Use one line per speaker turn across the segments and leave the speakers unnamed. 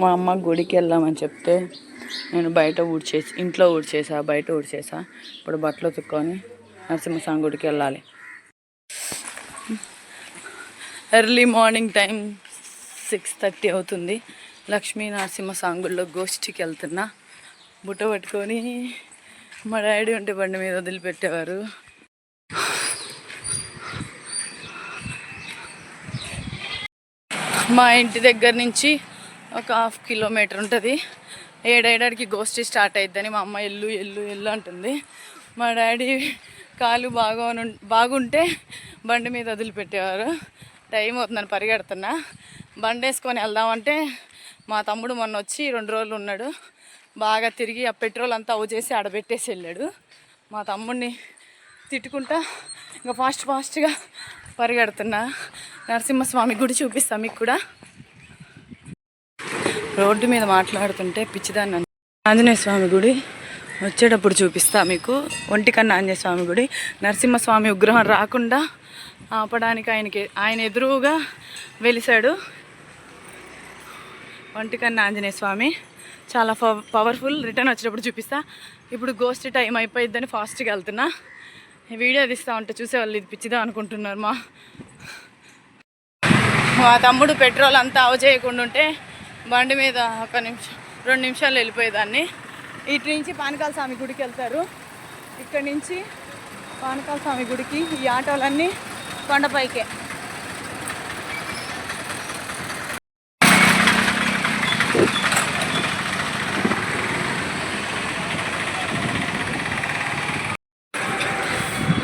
మా అమ్మ గుడికి వెళ్దామని చెప్తే నేను బయట ఊడ్చేసి ఇంట్లో ఊడ్చేసా బయట ఊడ్చేసా. ఇప్పుడు బట్టలు ఉతుక్కొని నరసింహస్వామి గుడికి వెళ్ళాలి. Early morning time six thirty అవుతుంది. లక్ష్మీ నరసింహస్వామి గుడిలో గోష్ఠికి వెళ్తున్నా. బుట్ట పట్టుకొని మా డాడీ ఉంటే బండి మీద వదిలిపెట్టేవారు. మా ఇంటి దగ్గర నుంచి ఒక హాఫ్ కిలోమీటర్ ఉంటుంది. ఏడేడాడికి గోష్ఠి స్టార్ట్ అయిద్దని మా అమ్మ ఎల్లు ఎల్లు ఎల్లు అంటుంది. మా డాడీ కాలు బాగా బాగుంటే బండి మీద వదిలిపెట్టేవారు. టైం అవుతుందని పరిగెడుతున్నా. బండి వేసుకొని వెళ్దామంటే మా తమ్ముడు మొన్న వచ్చి రెండు రోజులు ఉన్నాడు. బాగా తిరిగి ఆ పెట్రోల్ అంతా అవు చేసి ఆడబెట్టేసి వెళ్ళాడు. మా తమ్ముడిని తిట్టుకుంటా ఇంకా ఫాస్ట్ ఫాస్ట్గా పరిగెడుతున్నా. నరసింహస్వామి గుడి చూపిస్తాం మీకు కూడా. రోడ్డు మీద మాట్లాడుతుంటే పిచ్చిదాన్ని ఆంజనేయ స్వామి గుడి వచ్చేటప్పుడు చూపిస్తా మీకు. ఒంటికన్నా ఆంజనేయ స్వామి గుడి. నరసింహస్వామి విగ్రహం రాకుండా ఆపడానికి ఆయనకి ఆయన ఎదురుగా వెలిసాడు ఒంటికన్నా ఆంజనేయ స్వామి. చాలా పవ- పవర్ఫుల్ రిటర్న్ వచ్చేటప్పుడు చూపిస్తా. ఇప్పుడు గోస్ట్ టైం అయిపోయిద్దని ఫాస్ట్గా వెళ్తున్నా. వీడియో తీస్తా ఉంటే చూసేవాళ్ళు ఇది పిచ్చిదా అనుకుంటున్నారు మా. మా తమ్ముడు పెట్రోల్ అంతా అవ చేయకుండా ఉంటే బండి మీద ఒక నిమిషం రెండు నిమిషాలు వెళ్ళిపోయేదాన్ని ఇటు నుంచి పానకాల స్వామి గుడికి వెళ్తారు. ఇక్కడి నుంచి పానకాల స్వామి గుడికి ఈ ఆటోలన్నీ కొండపైకే.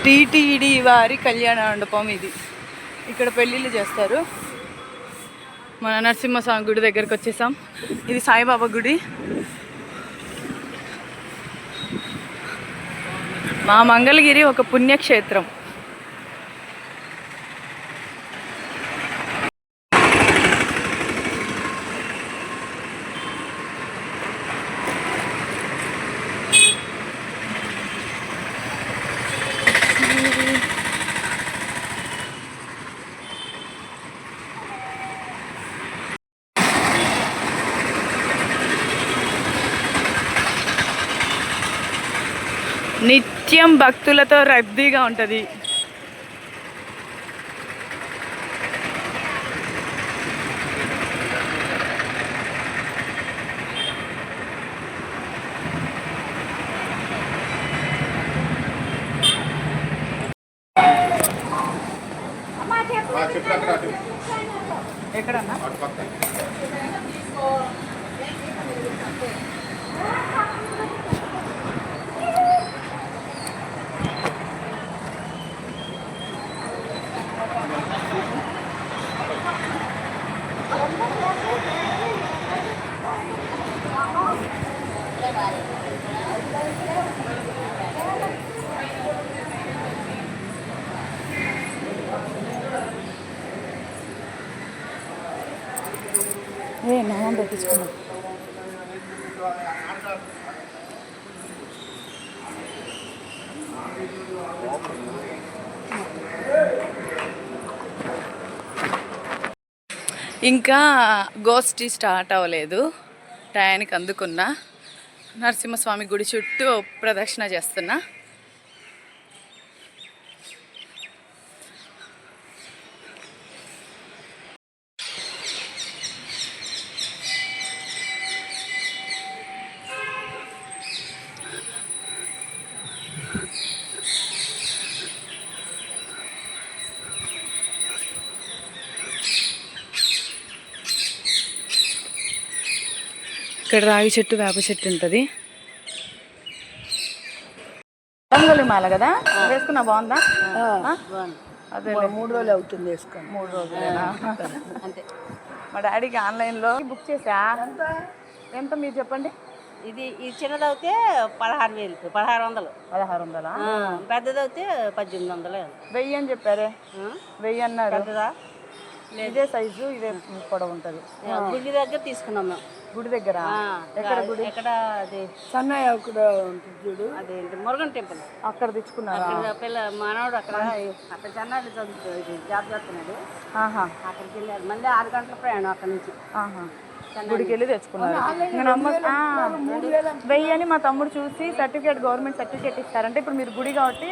టీటీడీ వారి కళ్యాణ మండపం ఇది. ఇక్కడ పెళ్ళిళ్ళు చేస్తారు. మన నరసింహస్వామి గుడి దగ్గరకు వచ్చేసాం. ఇది సాయిబాబా గుడి. మా మంగళగిరి ఒక పుణ్యక్షేత్రం. భక్తులతో రద్దీగా ఉంటుంది. ఎక్కడన్నా? పెట్టించుకున్నా ఇంకా గోష్ఠి స్టార్ట్ అవ్వలేదు. టయానికి అందుకున్నా. నరసింహస్వామి గుడి చుట్టూ ప్రదక్షిణ చేస్తున్నా. ఇక్కడ రాగి చెట్టు వేప చెట్టు ఉంటుంది. రంగులు మాల కదా? వేసుకున్నా బాగుందా? ఆ? అదే
మూడు రోజులు అవుతుంది వేసుకొని
మూడు రోజులేనా
అంతే.
మా డాడీకి ఆన్లైన్లో బుక్ చేసా? ఎంత? మీరు చెప్పండి?
ఇది ఈ చిన్నది అయితే పదహారు వేలు పదహారు వందలు.
పదహారు వందలా?
ఆ, పెద్దది అయితే పద్దెనిమిది వందలు.
వెయ్యి అని చెప్పారే. వెయ్యి అన్నారు.
పెద్దదా?
ఇదే సైజు ఇదే పొడవు ఉంటుంది.
గుడి దగ్గర తీసుకున్నాం మేము.
గుడి దగ్గర? ఎక్కడ గుడి?
ఎక్కడ అది?
సన్నయ్య ఉంటుంది చూడు.
అదేంటి? మురుగన్ టెంపుల్.
అక్కడ తెచ్చుకున్నారా
పిల్ల మనోడు అక్కడ అక్కడ చెన్నైలో చదువుతూ ఇది జాబ్ చేస్తున్నాడు. అక్కడికి వెళ్ళారు మళ్ళీ ఆరు గంటల ప్రయాణం అక్కడ నుంచి.
గుడికి వెళ్ళి తెచ్చుకున్నారు. వెయ్యి అని మా తమ్ముడు చూసి సర్టిఫికేట్ గవర్నమెంట్ సర్టిఫికేట్ ఇస్తారంటే ఇప్పుడు మీరు గుడి కాబట్టి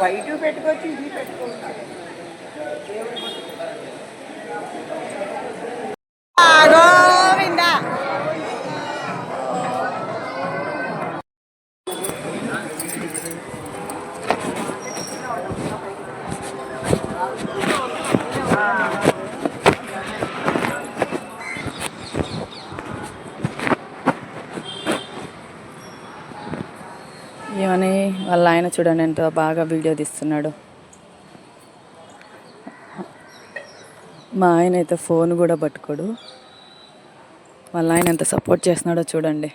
వైట్ పెట్టుకోవచ్చు ఇది పెట్టుకోవచ్చు
చూడండి ఎంత బాగా వీడియో తీస్తున్నాడు. మా ఆయన అయితే ఫోన్ కూడా పట్టుకోడు. వాళ్ళ ఆయన ఎంత సపోర్ట్ చేస్తున్నాడో చూడండి.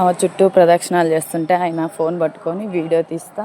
ఆమె చుట్టూ ప్రదక్షిణాలు చేస్తుంటే ఆయన ఫోన్ పట్టుకొని వీడియో తీస్తా.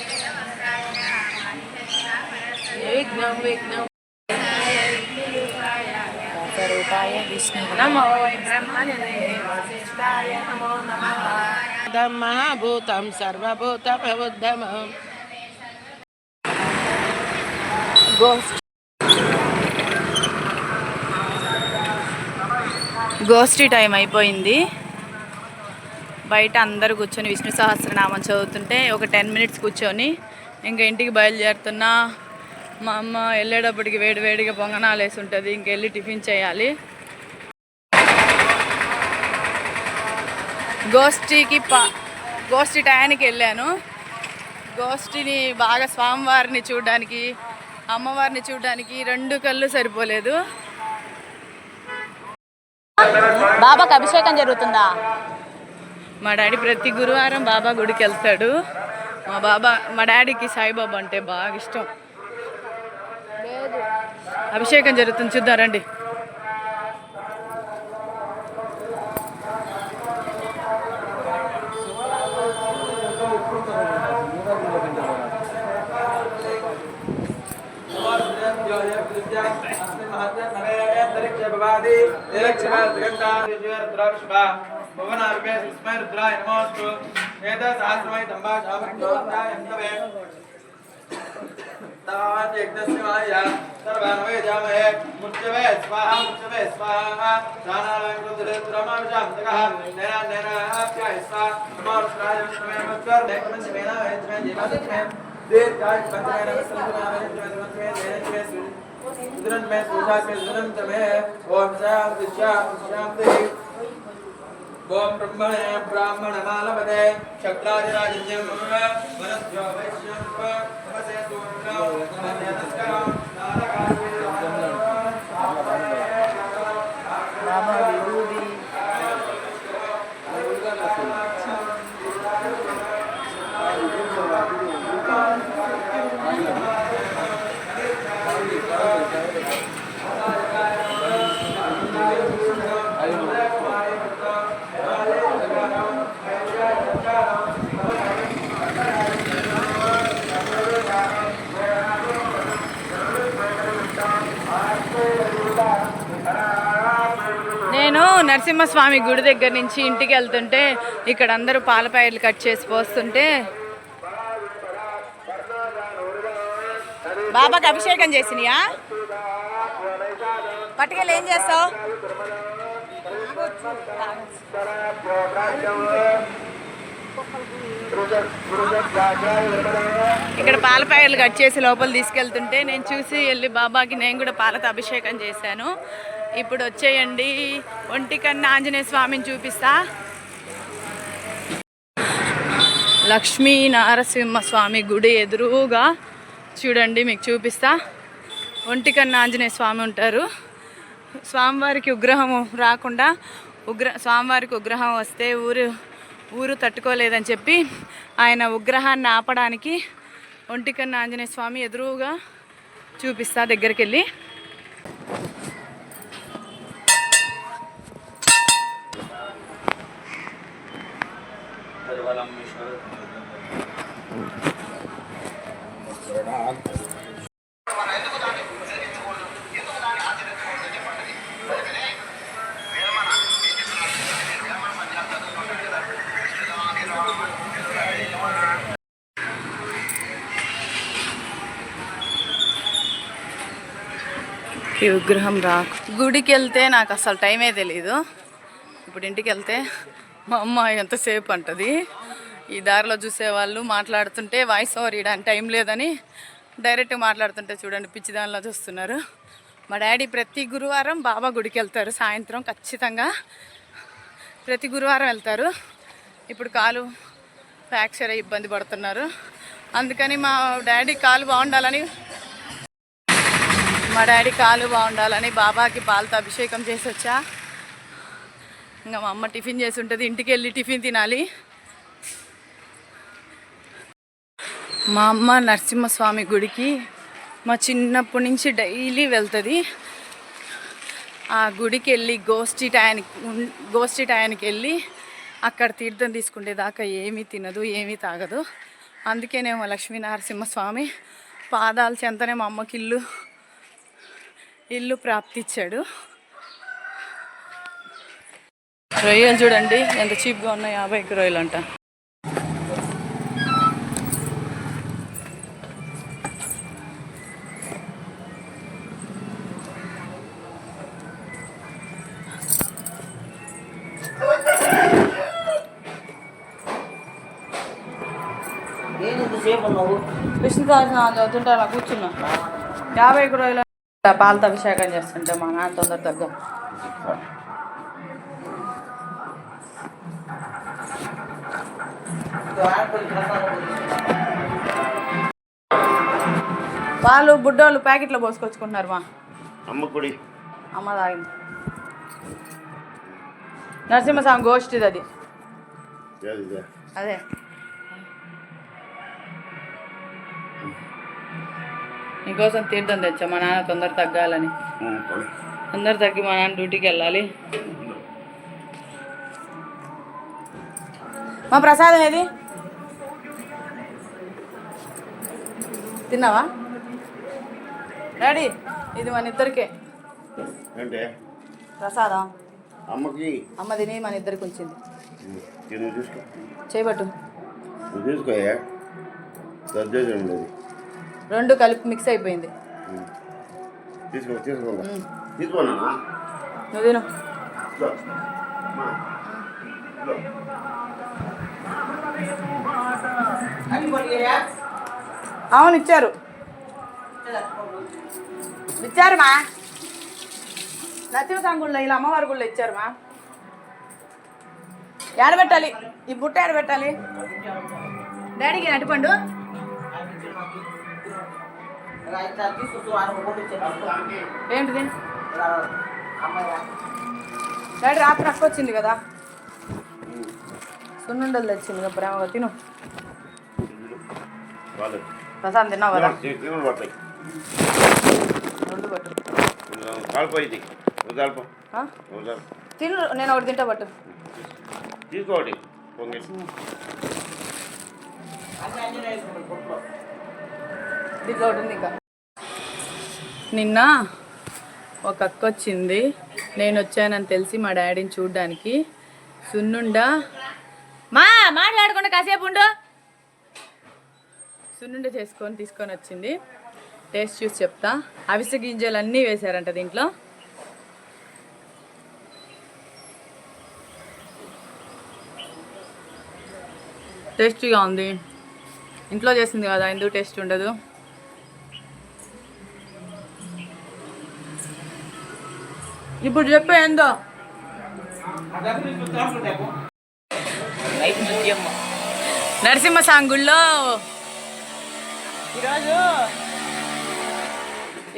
మహాభూతం సర్వభూత ప్రబుద్ధమం
గోష్ఠి టైం అయిపోయింది. బయట అందరు కూర్చొని విష్ణు సహస్రనామం చదువుతుంటే ఒక టెన్ మినిట్స్ కూర్చొని ఇంకా ఇంటికి బయలుదేరుతున్నా. మా అమ్మ వెళ్ళేటప్పటికి వేడి వేడిగా పొంగనాలు వేసి ఉంటుంది ఇంకెళ్ళి టిఫిన్ చేయాలి. గోష్ఠికి పా గోష్ఠి టయానికి వెళ్ళాను. గోష్ఠిని బాగా స్వామివారిని చూడడానికి అమ్మవారిని చూడడానికి రెండు కళ్ళు సరిపోలేదు.
బాబాకి అభిషేకం జరుగుతుందా?
మా డాడీ ప్రతి గురువారం బాబా గుడికి వెళ్తాడు. మా బాబా మా డాడీకి సాయిబాబా అంటే బాగా ఇష్టం. అభిషేకం జరుగుతుంది చూద్దాం రండి
భువనార్పే సుస్మై రుద్రాయ నమోస్తు ఎంత వేగం सर्वान्वयजामहे मुच्यवे स्वाहा मुच्यवे स्वाहा। दानानायकुरुद्रमाविजामतकः स्वाहा दीर्घाय पंचमे नमस्कारमे नमस्कारमे नमस्कारमे सुदरन में पूजा के सुदरन तमे। ओम शाम शाम शाम ते ओम ब्रह्मणे ब्राह्मण मालवदे शक्राजराजन्यम वनस्यो वैश्यम
Yeah, yeah, yeah. నరసింహస్వామి గుడి దగ్గర నుంచి ఇంటికి వెళ్తుంటే ఇక్కడ అందరూ పాలపాయలు కట్ చేసి పోస్తుంటే బాబాకి అభిషేకం చేసినయా? పట్టుకెళ్ళి ఏం చేస్తావు? ఇక్కడ పాలపాయలు కట్ చేసి లోపల తీసుకెళ్తుంటే నేను చూసి వెళ్ళి బాబాకి నేను కూడా పాలతో అభిషేకం చేశాను. ఇప్పుడు వచ్చేయండి. ఒంటికన్నా ఆంజనేయ స్వామిని చూపిస్తా. లక్ష్మీ నారసింహ స్వామి గుడి ఎదురుగా చూడండి మీకు చూపిస్తా. ఒంటికన్నా ఆంజనేయ స్వామి ఉంటారు. స్వామివారికి ఉగ్రహం రాకుండా ఉగ్ర స్వామివారికి ఉగ్రహం వస్తే ఊరు ఊరు తట్టుకోలేదని చెప్పి ఆయన ఉగ్రహాన్ని ఆపడానికి ఒంటికన్న ఆంజనేయ స్వామి ఎదురుగా చూపిస్తా దగ్గరికి వెళ్ళి ఈ విగ్రహం రా. గుడికి వెళ్తే నాకు అసలు టైమే తెలీదు. ఇప్పుడు ఇంటికి వెళ్తే మా అమ్మ ఎంతసేపు అంటది? ఈ దారిలో చూసేవాళ్ళు మాట్లాడుతుంటే వాయిస్ ఓవర్ ఇవ్వడానికి టైం లేదని డైరెక్ట్ మాట్లాడుతుంటే చూడండి పిచ్చి దానిలో చూస్తున్నారు. మా డాడీ ప్రతి గురువారం బాబా గుడికి వెళ్తారు సాయంత్రం ఖచ్చితంగా. ప్రతి గురువారం వెళ్తారు. ఇప్పుడు కాలు ఫ్రాక్చర్ అయ్యి ఇబ్బంది పడుతున్నారు. అందుకని మా డాడీ కాలు బాగుండాలని మా డాడీ కాలు బాగుండాలని బాబాకి పాలతో అభిషేకం చేసి వచ్చా ఇంకా మా అమ్మ టిఫిన్ చేసి ఉంటుంది ఇంటికి వెళ్ళి టిఫిన్ తినాలి. మా అమ్మ నరసింహస్వామి గుడికి మా చిన్నప్పటి నుంచి డైలీ వెళ్తుంది. ఆ గుడికి వెళ్ళి గోష్ఠి టయానికి గోష్ఠి టయానికి వెళ్ళి అక్కడ తీర్థం తీసుకుంటే దాకా ఏమీ తినదు ఏమీ తాగదు. అందుకేనేమో లక్ష్మీనరసింహస్వామి పాదాల చెంతనే మా అమ్మకి ఇల్లు ఇల్లు ప్రాప్తిచ్చాడు. రొయ్యలు చూడండి ఎంత చీప్గా ఉన్నాయి యాభై రొయ్యలు అంట. విష్ణు సహస్రనామం చదువుతుంటే అలా కూర్చున్నా. యాభై రూపాయలు పాలతో అభిషేకం చేస్తుంటే మా నాన్న తొందర తగ్గ. వాళ్ళు బుడ్డోళ్ళు ప్యాకెట్లో పోసుకొచ్చుకుంటున్నారు మా.
అమ్మ గుడి.
అమ్మ తాగింది. నరసింహస్వామి గోష్ఠిది అది? అదే. నీకోసం తీర్థం తెచ్చా మా నాన్న తొందర తగ్గాలని. తొందర తగ్గి మా నాన్న డ్యూటీకి వెళ్ళాలి. మా ప్రసాదం ఏది? తిన్నావా? డాడీ ఇది మన ఇద్దరికే.
ఏంటే?
ప్రసాదం.
అమ్మకి.
అమ్మ తిని మన ఇద్దరికి ఉంచింది. చేయబట్టు
లేదు
రెండు కలిపి మిక్స్ అయిపోయింది.
తీసుకో తీసుకో. తీసుకోనా
నువ్వు తిను. అవును ఇచ్చారు. ఇచ్చారు మా. నచ్చిన గుళ్ళో ఇలా అమ్మవారి గుళ్ళో ఇచ్చారు మా. ఏడబెట్టాలి? ఈ బుట్ట ఏడబెట్టాలి? డాడీకి నటిపండు ఏంటిది? డాడీ రాత్రి అక్క వచ్చింది కదా? సున్నుండలు తెచ్చింది కదా ప్రేమగా తిను. ప్రశాంత్ తిన్నావు కదా? రెండు పట్టు. తిను నేను ఒకటి తింటా పట్టు.
తీసుకోండి పొంగి.
దీంట్లో ఒకటి ఉంది ఇంకా. నిన్న ఒక అక్క వచ్చింది. నేను వచ్చానని తెలిసి మా డాడీని చూడ్డానికి. సున్నుండా మా మాట్లాడకుండా కాసేపు ఉండు. సున్నుండ చేసుకొని తీసుకొని వచ్చింది. టేస్ట్ చూసి చెప్తా. అవిసె గింజలు అన్నీ వేశారంట దీంట్లో. టేస్టీగా ఉంది. ఇంట్లో చేసింది కదా ఎందుకు టేస్ట్ ఉండదు? ఇప్పుడు చెప్పు ఏందో. నరసింహ సాంగుల్లో. ఈరోజు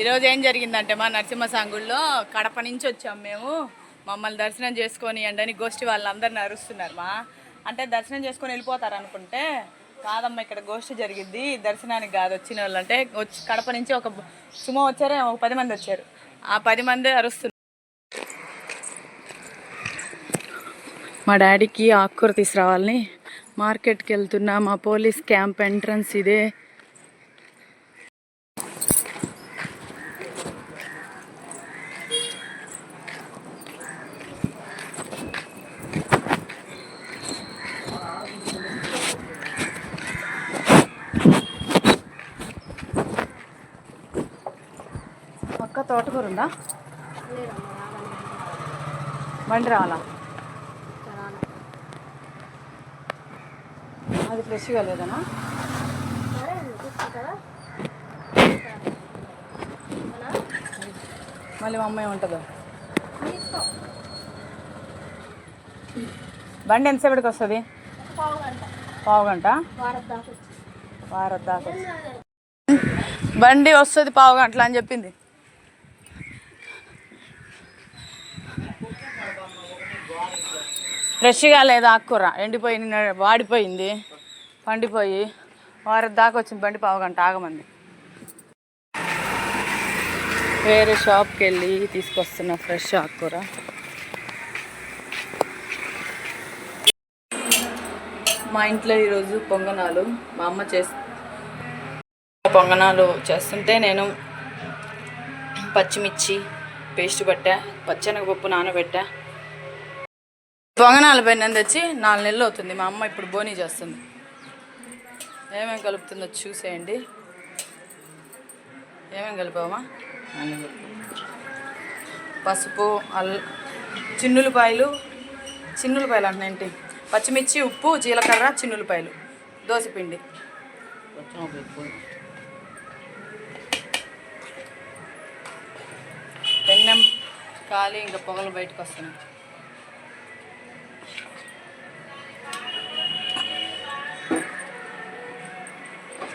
ఈరోజు ఏం జరిగిందంటే మా నరసింహ సాంగుల్లో కడప నుంచి వచ్చాం మేము. మమ్మల్ని దర్శనం చేసుకొని అండని గోష్ఠి వాళ్ళందరిని అరుస్తున్నారు మా. అంటే దర్శనం చేసుకొని వెళ్ళిపోతారు అనుకుంటే కాదమ్మా ఇక్కడ గోష్ఠి జరిగింది దర్శనానికి కాదు వచ్చిన వాళ్ళు అంటే వచ్చి కడప నుంచి ఒక సుమో వచ్చారే? ఒక పది మంది వచ్చారు. ఆ పది మంది అరుస్తున్నారు. మా డాడీకి ఆకుకూర తీసుకురావాలని మార్కెట్కి వెళ్తున్నా మా పోలీస్ క్యాంప్ ఎంట్రన్స్ ఇదే. పక్క తోటకూర ఉందా? బండి రావాలా అది ఫ్రెష్గా లేదనా? మళ్ళీ మా అమ్మాయి ఉంటుందా బండి ఎంతసేపటికి వస్తుంది? పావు గంట బండి వస్తుంది పావు గంటల అని చెప్పింది. ఫ్రెష్గా లేదా ఆకుకూర? ఎండిపోయి వాడిపోయింది. పండిపోయి వారం దాకా వచ్చింది బండి పావుగంట ఆగమంది. వేరే షాప్కి వెళ్ళి తీసుకొస్తున్న ఫ్రెష్ ఆకుకూర. మా ఇంట్లో ఈరోజు పొంగనాలు. మా అమ్మ చేసి పొంగనాలు చేస్తుంటే నేను పచ్చిమిర్చి పేస్ట్ పట్టా పచ్చనగపప్పు నానబెట్టా. పొంగనాలు పైన తెచ్చి నాలుగు నెలలు అవుతుంది. మా అమ్మ ఇప్పుడు బోనీ చేస్తుంది. ఏమేమి కలుపుతుందో చూసేయండి. ఏమేమి కలిపామా పసుపు అల్ చిన్నులపాయలు. చిన్నులపాయలు అంటే ఏంటి? పచ్చిమిర్చి ఉప్పు జీలకర్ర చిన్నులపాయలు. దోశపిండి పెన్నెం కాలి ఇంకా పొగలు బయటకు వస్తున్నాయి.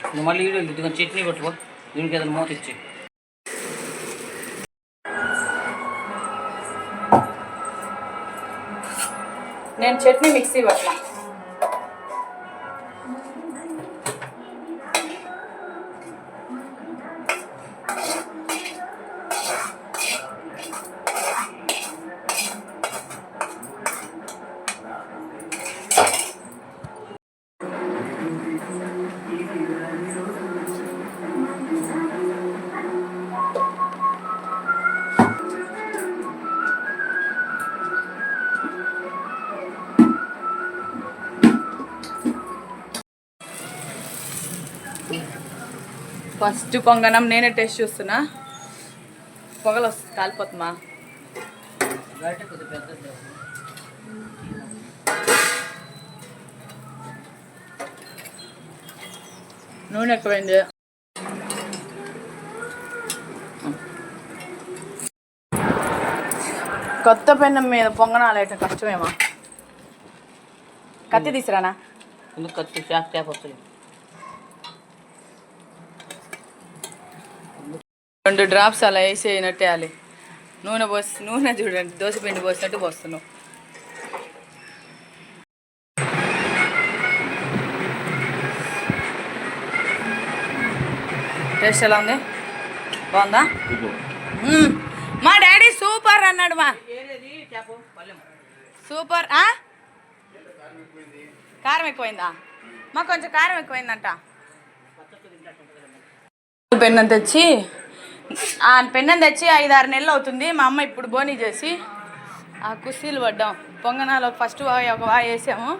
నువ్వు మళ్ళీ వీడియో ఇదిగో చట్నీ పట్టుకో దీనికి ఏదైనా మూత ఇచ్చి.
నేను చట్నీ మిక్సీ పట్టాను ఫస్ట్ పొంగనం నేనే టేస్ట్ చూస్తున్నా. పొగలు వస్తుంది
పెద్దది
నూనె ఎక్కువైంది. కొత్త పెన్నం మీద పొంగనాలు అయితే కష్టమేమా. కత్తి తీసురానా?
ఎందుకు కత్తి? వస్తుంది.
రెండు డ్రాప్స్ అలా వేసేయనట్టేయాలి నూనె పోసి నూనె చూడండి దోశ పిండి పోసినట్టు పోస్తున్నావు టేస్ట్ ఎలా ఉంది? బాగుందా. మా డాడీ సూపర్ అన్నాడు మా. సూపర్ ఆ? కారం ఎక్కువైందా? మా కొంచెం కారం ఎక్కువైందంట. పెన్నం తెచ్చి పెన్నం తెచ్చి ఐదు ఆరు నెలలు అవుతుంది. మా అమ్మ ఇప్పుడు బోనీ చేసి ఆ కుస్తీలు పడ్డాం. పొంగనాలు ఫస్ట్ ఒక వాయి వేసాము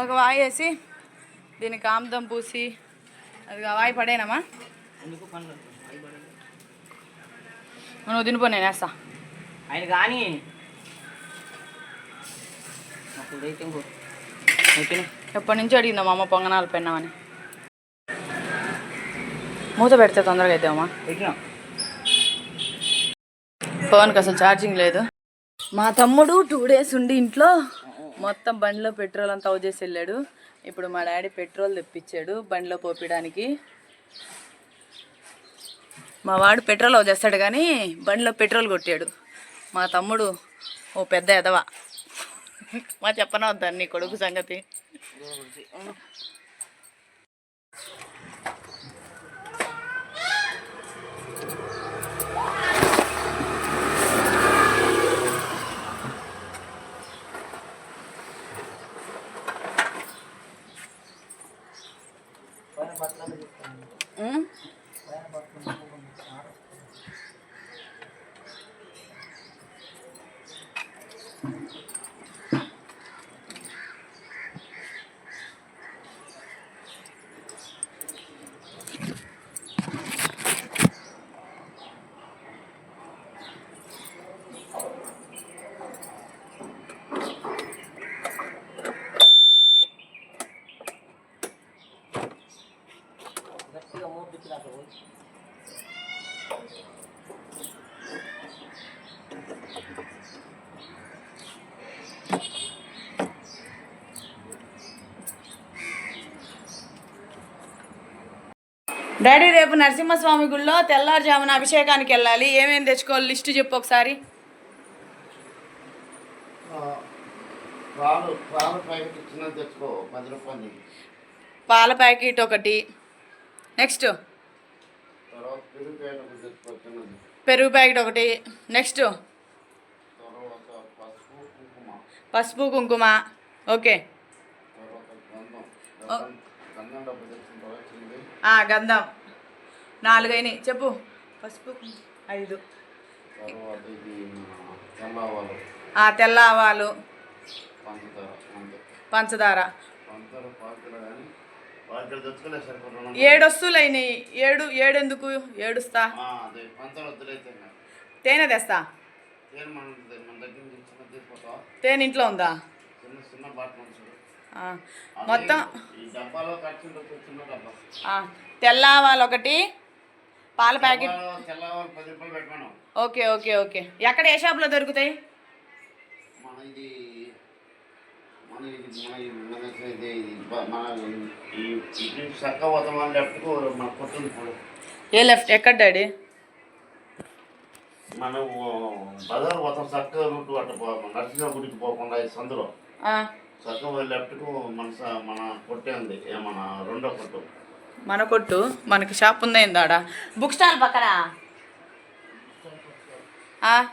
ఒక వాయి వేసి దీనికి ఆముదం పూసి అది వాయి పడేనమ్మా నువ్వు తినిపో నేను వేస్తా.
ఆయన కానీ
ఎప్పటి నుంచి అడిగిందా మా అమ్మ పొంగనాలు పెన్నామని? మూత పెడితే తొందరగా అవుతామా ఫోన్కి అసలు ఛార్జింగ్ లేదు. మా తమ్ముడు టూ డేస్ ఉండి ఇంట్లో మొత్తం బండిలో పెట్రోల్ అంతా వచ్చేసి వెళ్ళాడు. ఇప్పుడు మా డాడీ పెట్రోల్ తెప్పించాడు బండిలో పోపడానికి. మా వాడు పెట్రోల్ అవ కానీ బండిలో పెట్రోల్ కొట్టాడు. మా తమ్ముడు ఓ పెద్ద ఎదవా. మా చెప్పన నీ కొడుకు సంగతి. డాడీ రేపు నరసింహస్వామి గుళ్ళో తెల్లారుజామున అభిషేకానికి వెళ్ళాలి. ఏమేమి తెచ్చుకోవాలి? లిస్ట్ చెప్పు ఒకసారి.
పాలు ప్యాకెట్
ఒకటి. నెక్స్ట్.
పెరుగు ప్యాకెట్
ఒకటి నెక్స్ట్.
పసుపు కుంకుమ.
ఓకే.
గంధం.
నాలుగైనాయి. చెప్పు. పసుపు. ఐదు. తెల్ల ఆవాలు
పంచదార
ఏడు వస్తువులు అయినాయి ఏడు ఏడెందుకు? ఏడుస్తా. తేనె తెస్తా. తేనె ఇంట్లో ఉందా? మొత్తం
ఈ డబ్బాలో కట్టింటే చిన్న డబ్బా
ఆ, తెల్ల ఆవాలు ఒకటి పాల ప్యాకెట్. Okay okay okay. ఎక్కడ ఏ షాప్లో దొరుకుతాయి? ఏ లెఫ్ట్? ఎక్కడ డాడీ?
మనం బజార్ పోతాం చక్క రూట్ అట్ట నరసింహ గుడికి పోకుండా సందులో. సగం లెఫ్ట్కు మన మన కొట్టే ఉంది. మన రెండో కొట్టు.
మన కొట్టు? మనకి షాప్ ఉంది ఆడ? బుక్ స్టాల్ పక్కన? ఆ?